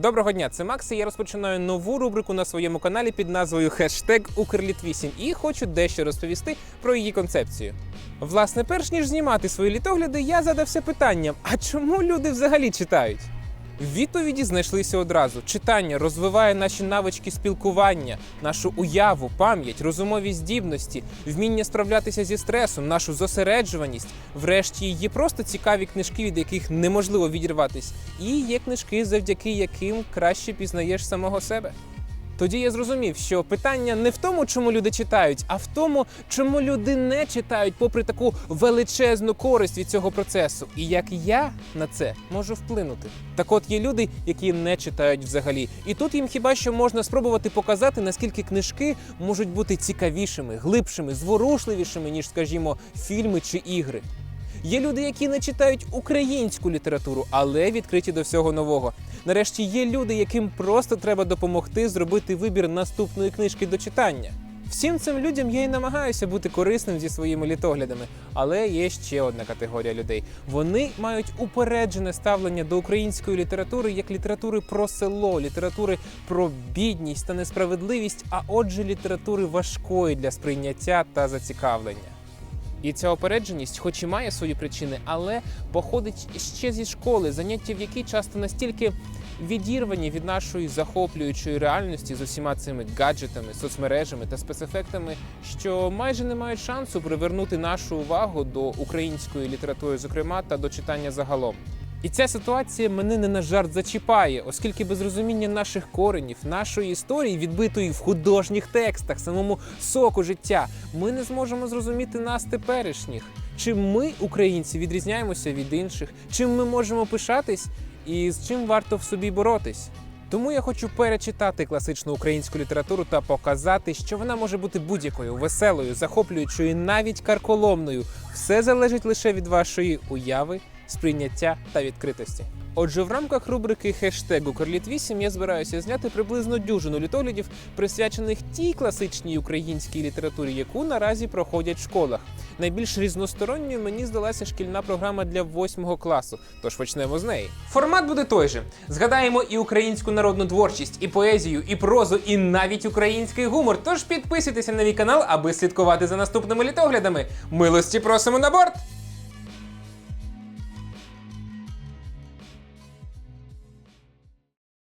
Доброго дня, це Макс. і Я розпочинаю нову рубрику на своєму каналі під назвою хештег Укрліт8 і хочу дещо розповісти про її концепцію. Власне, перш ніж знімати свої літогляди, я задався питанням: а чому люди взагалі читають? Відповіді знайшлися одразу. Читання розвиває наші навички спілкування, нашу уяву, пам'ять, розумові здібності, вміння справлятися зі стресом, нашу зосереджуваність. Врешті є просто цікаві книжки, від яких неможливо відірватись. І є книжки, завдяки яким краще пізнаєш самого себе. Тоді я зрозумів, що питання не в тому, чому люди читають, а в тому, чому люди не читають, попри таку величезну користь від цього процесу, і як я на це можу вплинути. Так от є люди, які не читають взагалі, і тут їм хіба що можна спробувати показати, наскільки книжки можуть бути цікавішими, глибшими, зворушливішими, ніж, скажімо, фільми чи ігри. Є люди, які не читають українську літературу, але відкриті до всього нового. Нарешті є люди, яким просто треба допомогти зробити вибір наступної книжки до читання. Всім цим людям я і намагаюся бути корисним зі своїми літоглядами, але є ще одна категорія людей. Вони мають упереджене ставлення до української літератури як літератури про село, літератури про бідність та несправедливість, а отже, літератури важкої для сприйняття та зацікавлення. І ця опередженість, хоч і має свої причини, але походить ще зі школи, заняття в якій часто настільки відірвані від нашої захоплюючої реальності з усіма цими гаджетами, соцмережами та спецефектами, що майже не мають шансу привернути нашу увагу до української літератури, зокрема, та до читання загалом. І ця ситуація мене не на жарт зачіпає, оскільки без розуміння наших коренів, нашої історії, відбитої в художніх текстах, самому соку життя, ми не зможемо зрозуміти нас теперішніх. Чим ми, українці, відрізняємося від інших, чим ми можемо пишатись і з чим варто в собі боротись. Тому я хочу перечитати класичну українську літературу та показати, що вона може бути будь-якою, веселою, захоплюючою, навіть карколомною. Все залежить лише від вашої уяви, сприйняття та відкритості. Отже, в рамках рубрики хештегу Корліт 8 я збираюся зняти приблизно дюжину літоглядів, присвячених тій класичній українській літературі, яку наразі проходять в школах. Найбільш різносторонньою мені здалася шкільна програма для восьмого класу. Тож почнемо з неї. Формат буде той же. Згадаємо і українську народну творчість, і поезію, і прозу, і навіть український гумор. Тож підписуйтеся на мій канал, аби слідкувати за наступними літоглядами. Милості просимо на борт!